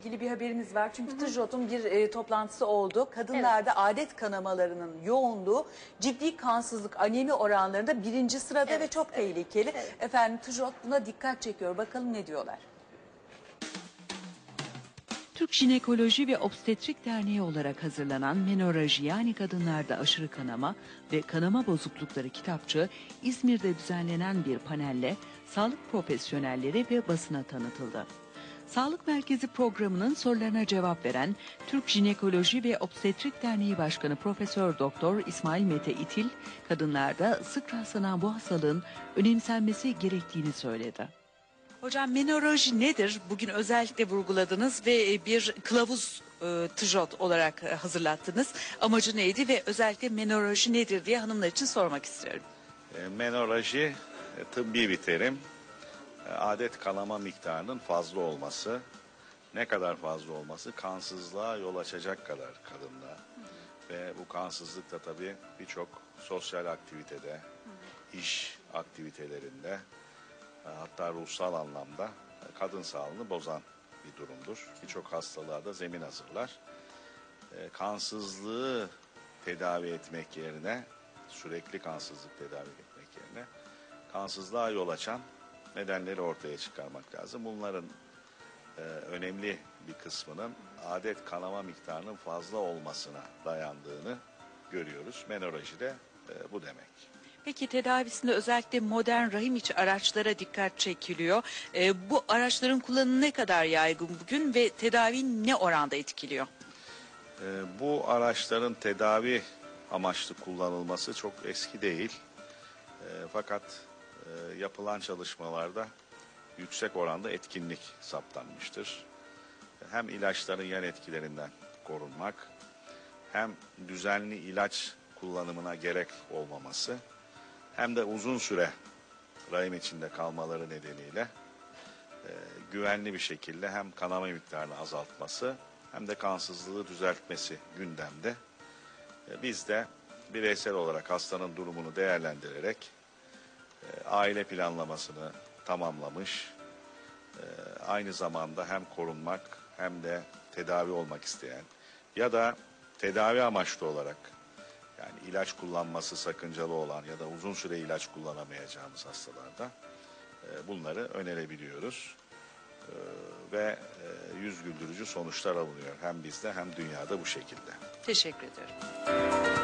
ilgili bir haberimiz var. Çünkü TJOT'un bir e, toplantısı oldu. Kadınlarda adet kanamalarının yoğunluğu ciddi kansızlık anemi oranlarında birinci sırada Evet, ve çok tehlikeli. Efendim TJOT buna dikkat çekiyor. Bakalım ne diyorlar. Türk Jinekoloji ve Obstetrik Derneği olarak hazırlanan Menorraji yani kadınlarda aşırı kanama ve kanama bozuklukları kitapçığı İzmir'de düzenlenen bir panelle sağlık profesyonelleri ve basına tanıtıldı. Sağlık Merkezi programının sorularına cevap veren Türk Jinekoloji ve Obstetrik Derneği Başkanı Profesör Doktor İsmail Mete İtil, kadınlarda sık rastlanan bu hastalığın önemsenmesi gerektiğini söyledi. Hocam menoroloji nedir? Bugün özellikle vurguladınız ve e, bir kılavuz e, tijot olarak e, hazırlattınız. Amacı neydi ve özellikle menoroloji nedir diye hanımlar için sormak istiyorum. E, Menorraji e, tıbbi bir terim. Adet kanama miktarının fazla olması, ne kadar fazla olması kansızlığa yol açacak kadar kadında. Ve bu kansızlık da tabii birçok sosyal aktivitede, iş aktivitelerinde, hatta ruhsal anlamda kadın sağlığını bozan bir durumdur. Birçok hastalığa da zemin hazırlar. E, kansızlığı tedavi etmek yerine sürekli kansızlık tedavi etmek yerine kansızlığa yol açan nedenleri ortaya çıkarmak lazım. Bunların e, önemli bir kısmının adet kanama miktarının fazla olmasına dayandığını görüyoruz. Menoroloji de e, bu demek. Peki tedavisinde özellikle modern rahim içi araçlara dikkat çekiliyor. E, bu araçların kullanımı ne kadar yaygın bugün ve tedavi ne oranda etkiliyor? E, bu araçların tedavi amaçlı kullanılması çok eski değil. E, fakat e, yapılan çalışmalarda yüksek oranda etkinlik saptanmıştır. Hem ilaçların yan etkilerinden korunmak, hem düzenli ilaç kullanımına gerek olmaması, hem de uzun süre rahim içinde kalmaları nedeniyle e, güvenli bir şekilde hem kanama miktarını azaltması hem de kansızlığı düzeltmesi gündemde. E, Biz de bireysel olarak hastanın durumunu değerlendirerek e, aile planlamasını tamamlamış, e, aynı zamanda hem korunmak hem de tedavi olmak isteyen ya da tedavi amaçlı olarak yani ilaç kullanması sakıncalı olan ya da uzun süre ilaç kullanamayacağımız hastalarda e, bunları önerebiliyoruz. E, Ve e, yüz güldürücü sonuçlar alınıyor hem bizde hem dünyada bu şekilde. Teşekkür ederim.